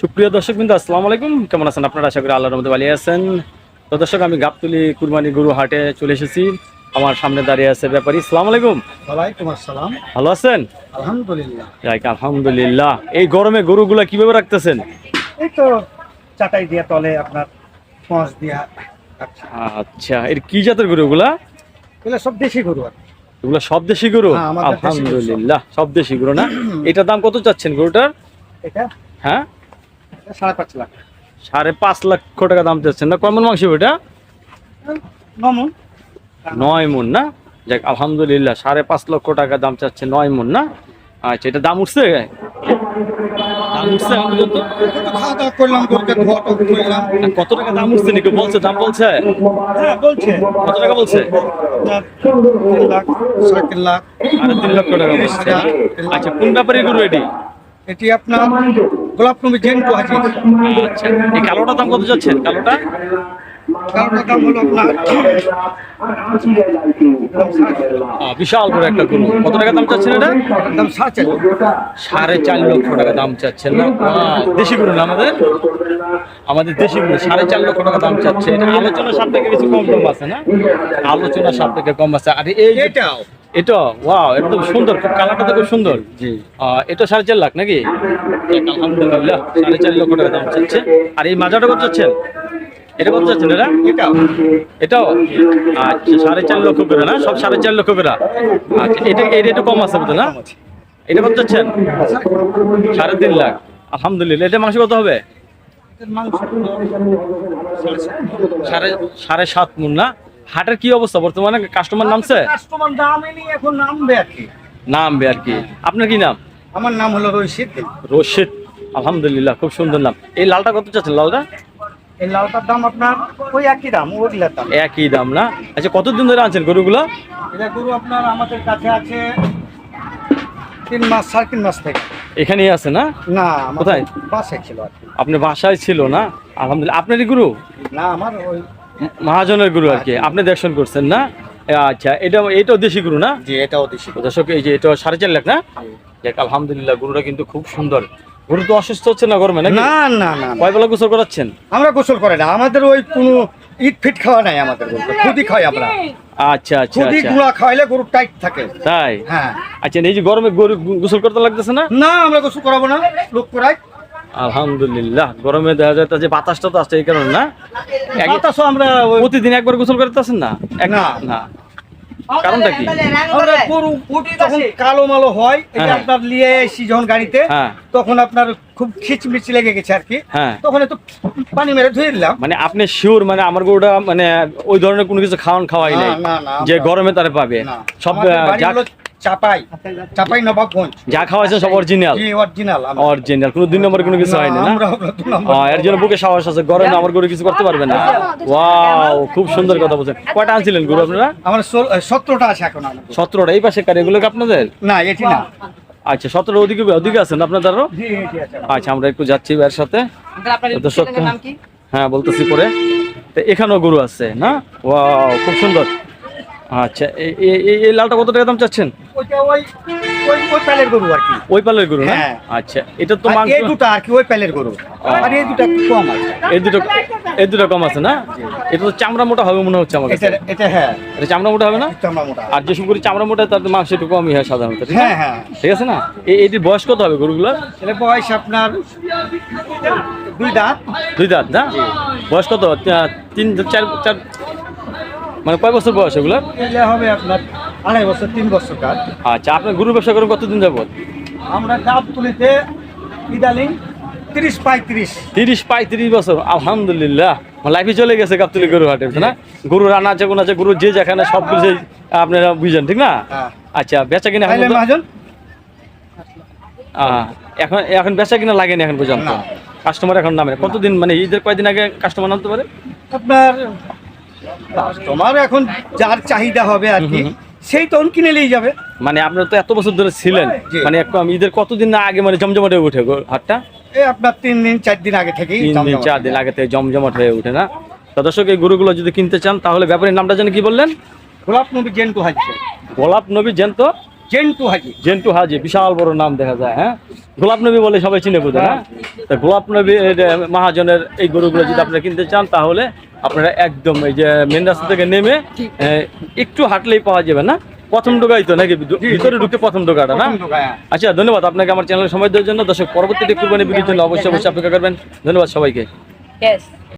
সুপ্রিয় দর্শক বিন্দু আসসালামু আলাইকুম। কেমন আছেন আপনারা? আশা করি আল্লাহর মধ্যে ভালো আছেন। তো দর্শক আমি গাবতলি কুরবানি গরু হাটে চলে এসেছি। আমার সামনে দাঁড়িয়ে আছে ব্যাপারী। আসসালামু আলাইকুম। ওয়ালাইকুম আসসালাম। ভালো আছেন? আলহামদুলিল্লাহ। যাক আলহামদুলিল্লাহ। এই গরমে গরুগুলা কীভাবে রাখতেছেন? এই তো চাটাই দিয়া তলে আপনার পঁচ দিয়া আচ্ছা এর কি জাতের গরুগুলা? এগুলো সব দেশি গরু আর। এগুলো সব দেশি গরু? হ্যাঁ। আলহামদুলিল্লাহ সব দেশি গরু না? এটার দাম কত চাচ্ছেন গরুটার? এটা? হ্যাঁ? সাড়ে পাঁচ লাখ। সাড়ে পাঁচ লক্ষ টাকা দাম চাচ্ছেন। না কেমন মাংস নমন নয় মন না? যাক আলহামদুলিল্লাহ সাড়ে পাঁচ লক্ষ টাকা দাম চাচ্ছে নয় মন না? আচ্ছা এটা দাম উঠছে? দাম উঠছে এখন পর্যন্ত খাওয়া দাওয়া করলাম গরুকে ধোয়া টোয়া করলাম কত টাকা দাম উঠছে? নাকি বলছে দাম বলছে? হ্যাঁ বলছে। কত টাকা বলছে? তিন লাখ সাড়ে তিন লাখ। সাড়ে তিন লক্ষ টাকা বলছে? আচ্ছা কোন ব্যাপারে গরু এটি? এটি আপনার গোলাপ নবী জেন টু হাজি। আচ্ছা এই কালোটার দাম কত যাচ্ছেন? কালোটা? কারোটার দাম হলো আপনার বিশাল বড় একটা গরু। কত টাকা দাম চাচ্ছেন এটা? দাম সাড়ে। সাড়ে চার লক্ষ টাকা দাম চাচ্ছেন না? দেশি গরু না আমাদের? আমাদের দেশি গরু সাড়ে চার লক্ষ টাকা দাম চাচ্ছে। এটা আলোচনা সাপেক্ষে কিছু কম কম আছে না? আলোচনা সাপেক্ষে কম আছে। আর এই যে- এটাও। এটা ওয়াও এটা তো সুন্দর খুব কালারটা তো খুব সুন্দর। জি। আহ, এটা সাড়ে চার লাখ নাকি? আলহামদুলিল্লাহ সাড়ে চার লক্ষ টাকা দাম চাচ্ছে। আর এই মাজাটা কত চাচ্ছেন? এটা কত চাচ্ছেন এটা এটাও। এটাও? আচ্ছা সাড়ে চার লক্ষ করে না? সব সাড়ে চার লক্ষ করে। আচ্ছা এটা এটা একটু কম আছে বুঝলেন না? এটা কত চাচ্ছেন? সাড়ে তিন লাখ। আলহামদুলিল্লাহ এটা মাংস কত হবে? সাড়ে সাত। সাড়ে সাড়ে সাত মুন না? হাটের কি অবস্থা? বর্তমানে কাস্টমার নামছে? কাস্টমার দাম এনে এখন নামবে আর কি। নামবে আর কি। আপনার কি নাম? আমার নাম হলো রশিদ। রশিদ আলহামদুলিল্লাহ খুব সুন্দর নাম। এই লালটা কত চাচ্ছেন লালটা? এই লাউটার দাম আপনার ওই একই দাম ওগুলার দাম। একই দাম না? আচ্ছা কতদিন ধরে আনছেন গরুগুলো? এটা গরু আপনার আমাদের কাছে আছে তিন মাস সাড়ে তিন মাস থেকে। এখানেই আছে না? না কোথায়? বাসায় ছিল আপনি বাসায় ছিল না? আলহামদুলিল্লাহ আপনারই গুরু? না আমার ওই মহাজনের গুরু আর কি। আপনি দর্শন করছেন না? আচ্ছা এটা এটাও দেশি গুরু না? যে এটাও দেশি দর্শক এই যে এটা সাড়ে চার লাখ না? যাক আলহামদুলিল্লাহ গরুটা কিন্তু খুব সুন্দর। গরু তো অসুস্থ হচ্ছে না গরমে না না না না। কয় বেলা গোসল করাচ্ছেন? আমরা গোসল করে না। আমাদের ওই কোনো ইট ফিট খাওয়া নাই আমাদের গরু খুদি খাই আমরা। আচ্ছা আচ্ছা খুদি আচ্ছা। গুঁড়া খাওয়াইলে গরু টাইট থাকে। তাই? হ্যাঁ। আচ্ছা এই যে গরমে গরু গোসল করতে লাগতেছে না? না আমরা গোসল করাবো না। লোক করাই আলহামদুলিল্লাহ গরমে দেখা যায় যে বাতাসটা তো আসছে এই কারণে না? বাতাসও আমরা প্রতিদিন একবার গোসল করতেছেন না? না। না। কারণটা কি? গরু যখন কালো মালো হয় এটা হ্যাঁ। আপনার নিয়ে এসি যখন গাড়িতে তখন আপনার খুব খিচমিচ লেগে গেছে আর কি। হ্যাঁ। তখন একটু পানি মেরে ধুয়ে দিলাম। মানে আপনি শিওর মানে আমার গরুটা মানে ওই ধরনের কোনো কিছু খাওয়ান খাওয়াই নাই? না, না, না, যে গরমে তারা পাবে। সব আমাদের আহ, বাড়ি যা হলো চাপাই। চাপাই নবাবগঞ্জ। যা খাওয়াইছেন সব অরিজিনাল জি অরিজিনাল অরিজিনাল কোনো দুই নম্বর কোনো কিছু হয়নি না? এর জন্য বুকে সাহস আছে গরমে আমার গরু কিছু করতে পারবে না। ওয়াও খুব সুন্দর কথা বলছেন। কয়টা আনছিলেন গরু আপনারা? আমার ষোল- সতেরোটা আছে এখন আমার। সতেরোটা। এই পাশে কার এগুলো আপনাদের? না এটি না। আচ্ছা সতেরো ওদিকে ওদিকে আছেন আচ্ছা আমরা একটু যাচ্ছি এর সাথে। দর্শক হ্যাঁ বলতেছি পরে। তো এখানেও গরু আছে না? ওয়াও খুব সুন্দর। আচ্ছা এই- লালটা কত টাকা দাম চাচ্ছেন? ওই প্যালের গরু আর কি। ওই পালের গরু না? হ্যাঁ। আচ্ছা এটা তো মাংস এই দুটো আর কি ওই প্যালের গরু। আর এই দুটো কম আছে। এই দুটো এই দুটো কম আছে না? এটা তো চামড়া মোটা হবে মনে হচ্ছে আমার এটা এটা হ্যাঁ। এটা চামড়া মোটা হবে না? মোটা আর যেসব গরু চামড়া মোটা তার মাংস একটু কমই হয় সাধারণত ঠিক হ্যাঁ আছে? হ্যাঁ ঠিক আছে না? এই এটির বয়স কত হবে গরুগুলোর? এটা বয়স আপনার দুই দাঁত। দুই দাঁত না? বয়স কত? তিন চার চার মানে কয় বছর বয়স এগুলো? হবে আপনার আড়াই বছর তিন বছর কাজ। আচ্ছা আপনার গরু ব্যবসা করেন কতদিন যাবত আমরা গাব তুলিতে ইদালিং তিরিশ পঁয়ত্রিশ। তিরিশ পঁয়ত্রিশ বছর আলহামদুলিল্লাহ। লাইফে চলে গেছে গাবতলি গরু হাটে না? গরু আছে কোন আছে গরু যে যেখানে সব কিছু আপনারা বুঝেন ঠিক না? হ্যাঁ। আচ্ছা বেচা কিনা এখন এখন বেচা কিনা লাগেনি এখন পর্যন্ত? কাস্টমার এখন নামে কতদিন মানে ঈদের কয়দিন আগে কাস্টমার নামতে পারে? আপনার কাস্টমার এখন যার চাহিদা হবে আর কি সেই তখন কিনে নিয়ে যাবে। মানে আপনারা তো এত বছর ধরে ছিলেন মানে ঈদের কতদিন আগে মানে জমজমাট উঠে হাটটা? এই আপনার তিন দিন চার দিন আগে থেকেই তিন দিন চার দিন আগে থেকে জমজমাট হয়ে উঠে না। তো দর্শক এই গরুগুলো যদি কিনতে চান তাহলে ব্যাপারীর নামটা যেন কি বললেন? গোলাপ নবী জেন্টু হাজি। গোলাপ নবী জ্যান্ত জেন্টু হাজি। জেন্টু হাজি বিশাল বড় নাম দেখা যায় হ্যাঁ? গোলাপ নবী বলে সবাই চিনে বোঝে হ্যাঁ। তা গোলাপ নবী মহাজনের এই গরুগুলো যদি আপনারা কিনতে চান তাহলে আপনারা একদম এই যে মেন রাস্তা থেকে নেমে একটু হাঁটলেই পাওয়া যাবে না? প্রথম ঢোকাই তো নাকি? ভিতরে- ঢুকতে প্রথম ঢোকাটা না? হ্যাঁ। আচ্ছা ধন্যবাদ আপনাকে আমার চ্যানেলে সময় দেওয়ার জন্য। দর্শক পরবর্তীতে কুরবানি ভিডিওর জন্য অবশ্যই অবশ্যই অপেক্ষা করবেন। ধন্যবাদ সবাইকে.